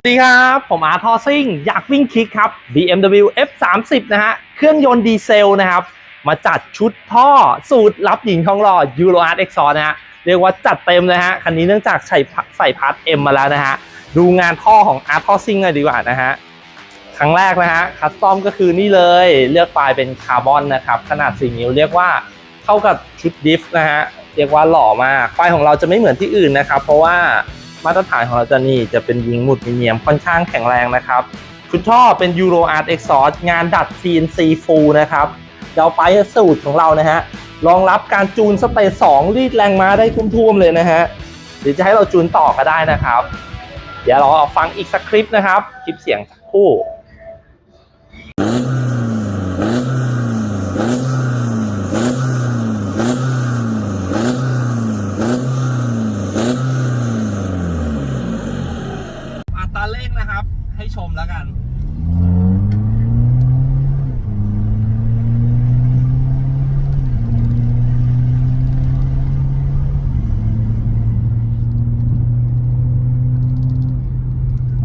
สวัสดีครับ ผมอาร์ทอซิ่งอยากวิ่งคลิกครับ BMW F30 นะฮะ เครื่องยนต์ดีเซลนะครับ มาจัดชุดท่อสูตรรับหญิงทองหล่อ Euro Art XZ นะฮะ เรียกว่าจัดเต็มนะฮะ คันนี้เนื่องจากใส่ใส่พาร์ท M มาแล้วนะฮะ ดูงานท่อของ Art ท่อซิ่งเลยดีกว่านะฮะ ครั้งแรกนะฮะ คัสตอมก็คือนี่เลยเลือกปลายเป็นคาร์บอนนะครับ ขนาด4นิ้วเรียกว่าเข้ากับชุดดิฟนะฮะ เรียกว่าหล่อมากปลายของเราจะไม่เหมือนที่อื่นนะครับ เพราะว่า มาตรฐานของเราจะนี่จะเป็นยิงหมุดมีเนียมค่อนข้างแข็งแรงนะครับชุดท่อเป็น Euro Art Exhaust งานดัด CNC Full นะครับเราไปสูตรของเรานะฮะรองรับการจูนสเตจ2รีดแรงม้าได้ทุ่มๆเลยนะฮะหรือจะให้เราจูนต่อก็ได้นะครับ เดี๋ยวเราเอาฟังอีกสักคลิปนะครับ คลิปเสียงสักครู่ อัตราเร่งนะครับ ให้ชมแล้วกัน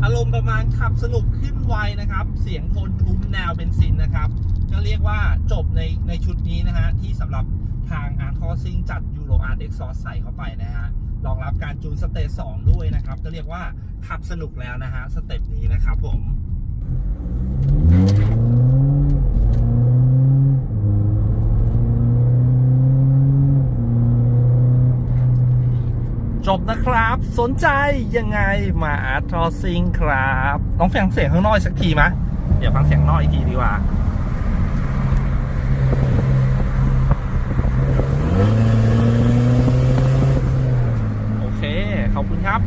อารมณ์ประมาณขับสนุกขึ้นไวนะครับ เสียงโทนทุ้มแนวเบนซินนะครับ ก็เรียกว่าจบในในชุดนี้นะฮะ ที่สำหรับทาง a r t o s i n g จัด Euro Art Exhaust ใส่เข้าไปนะฮะ รองรับการจูนสเตจ2ด้วยนะครับ ก็เรียกว่าขับสนุกแล้วนะฮะสเต็ปนี้นะครับผมจบนะครับ สนใจยังไงมาอาร์ทอซิงครับต้องฟังเสียงข้างนอกอีกสักทีมะเดี๋ยวฟังเสียงนอกอีกทีดีกว่า โอเค ขอบคุณครับ